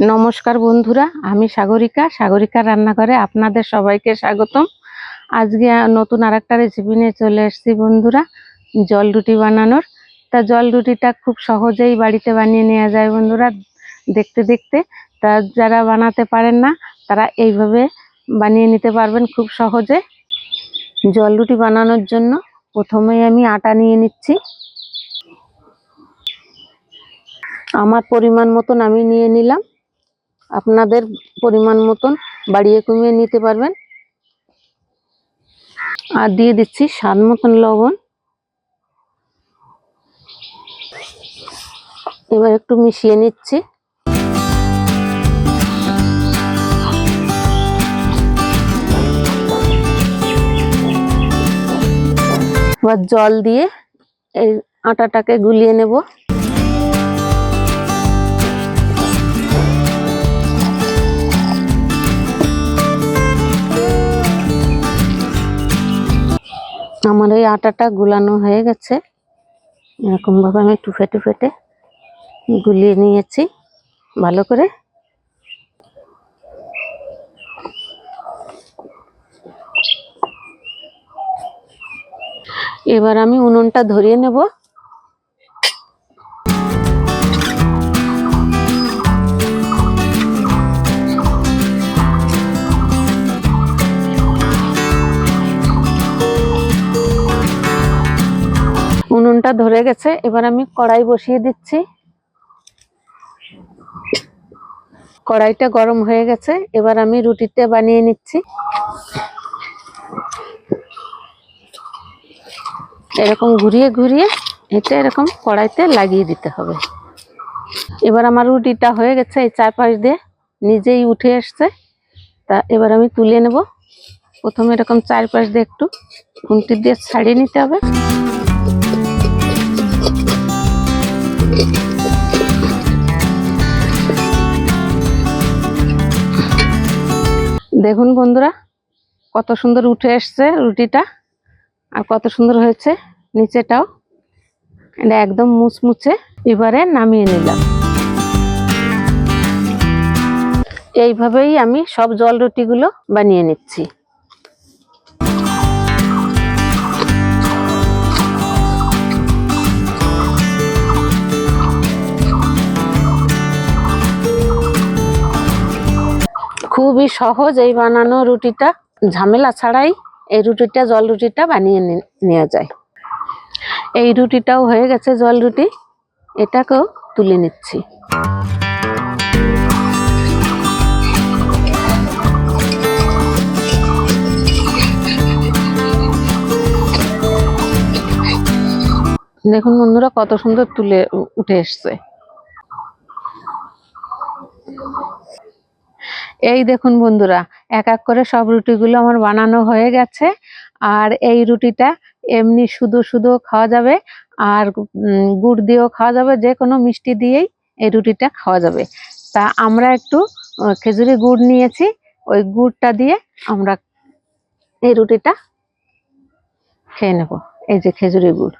নমস্কার বন্ধুরা, আমি সাগরিকা। সাগরিকা রান্নাঘরে আপনাদের সবাইকে স্বাগতম। আজকে নতুন আরেকটা রেসিপি নিয়ে চলে এসেছি বন্ধুরা, জল রুটি বানানোর। তা জল রুটিটা খুব সহজেই বাড়িতে বানিয়ে নেওয়া যায় বন্ধুরা, দেখতে দেখতে। তা যারা বানাতে পারেন না, তারা এইভাবে বানিয়ে নিতে পারবেন খুব সহজে। জল রুটি বানানোর জন্য প্রথমেই আমি আটা নিয়ে নিচ্ছি। আমার পরিমাণ মতন আমি নিয়ে নিলাম। আপনাদের পরিমাণ মতন বাড়িয়ে কমিয়ে নিতে পারবেন। আর দিয়ে দিচ্ছি স্বাদ মতন লবণ। এবার একটু মিশিয়ে নিচ্ছি। এবার জল দিয়ে এই আটাটাকে গুলিয়ে নেব। আমার ওই আটাটা গুলানো হয়ে গেছে। এরকমভাবে আমি টুফে ফেটে ফেটে গুলিয়ে নিয়েছি, ভালো করে। এবার আমি উনুনটা ধরিয়ে নেব। উনুনটা ধরে গেছে, এবার আমি কড়াই বসিয়ে দিচ্ছি। কড়াইটা গরম হয়ে গেছে, এবার আমি রুটিটা বানিয়ে নিচ্ছি। এরকম ঘুরিয়ে ঘুরিয়ে এটা এরকম কড়াইতে লাগিয়ে দিতে হবে। এবার আমার রুটিটা হয়ে গেছে এই চারপাশ দিয়ে, নিজেই উঠে এসছে তা এবার আমি তুলে নেব। প্রথমে এরকম চারপাশ দিয়ে একটু খুন্তি দিয়ে ছাড়িয়ে নিতে হবে। দেখুন বন্ধুরা, কত সুন্দর উঠে এসছে রুটিটা আর কত সুন্দর হয়েছে নিচেটাও। এটা একদম মুচমুচে এবারে নামিয়ে নিলাম। এইভাবেই আমি সব জল রুটিগুলো বানিয়ে নিচ্ছি। খুবই সহজ এই বানানো রুটিটা। ঝামেলা ছাড়াই এই রুটিটা, জল রুটিটা বানিয়ে নেওয়া যায়। এই রুটিটাও হয়ে গেছে জল রুটি। এটাকেও তুলে নিচ্ছি। দেখুন বন্ধুরা, কত সুন্দর তুলে উঠে এসছে। এই দেখুন বন্ধুরা, এক এক করে সব রুটিগুলো আমার বানানো হয়ে গেছে। আর এই রুটিটা এমনি শুধু শুধু খাওয়া যাবে আর গুড় দিয়েও খাওয়া যাবে, যে কোনো মিষ্টি দিয়েই এই রুটিটা খাওয়া যাবে। তা আমরা একটু খেজুরি গুড় নিয়েছি, ওই গুড়টা দিয়ে আমরা এই রুটিটা খেয়ে নেব, এই যে খেজুরি গুড়।